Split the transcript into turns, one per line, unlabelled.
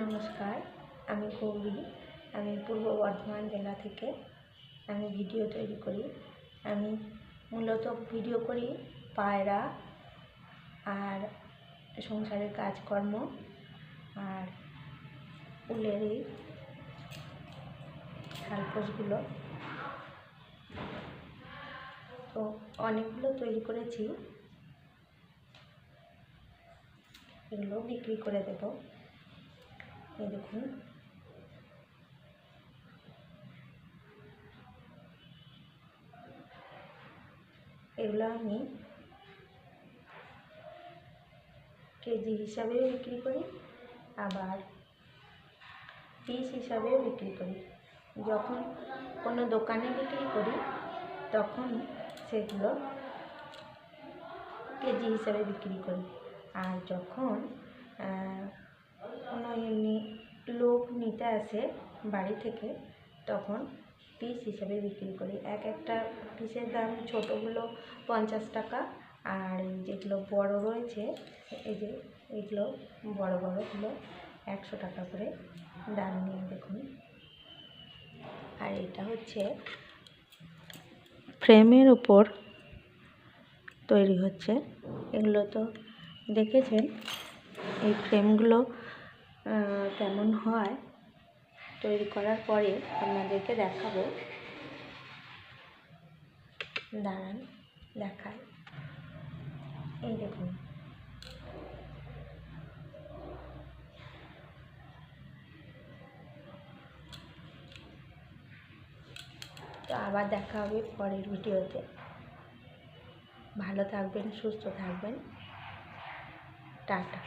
নমস্কার, আমি গৌরী, আমি পূর্ব বর্ধমান জেলা থেকে আমি ভিডিও তৈরি করি। আমি মূলত ভিডিও করি পায়রা আর সংসারের কাজকর্ম আর উলের এই শালপোশগুলো তো অনেকগুলো তৈরি করেছি। এগুলো বিক্রি করে দেবো। এই দেখুন। এগুলো আমি কেজি হিসাবেও বিক্রি করি, আবার পিস হিসাবেও বিক্রি করি। যখন কোনো দোকানে বিক্রি করি, তখন সেগুলো কেজি হিসাবে বিক্রি করি। আর যখন আসে বাড়ি থেকে, তখন পিস হিসাবে বিক্রি করি। এক একটা পিসের দাম ছোটোগুলো পঞ্চাশ টাকা, আর যেগুলো বড় রয়েছে, এই যে এগুলো বড় বড়গুলো একশো টাকা করে দাম নিয়ে দেখুন। আর এটা হচ্ছে ফ্রেমের উপর তৈরি হচ্ছে। এগুলো তো দেখেছেন? এই ফ্রেমগুলো কেমন হয়? তৈরি করার পরে আপনাদেরকে দেখাবো। দাঁড়ান দেখায় এই দেখুন। তো আবার দেখা হবে পরের ভিডিওতে। ভালো থাকবেন, সুস্থ থাকবেন। টাটা।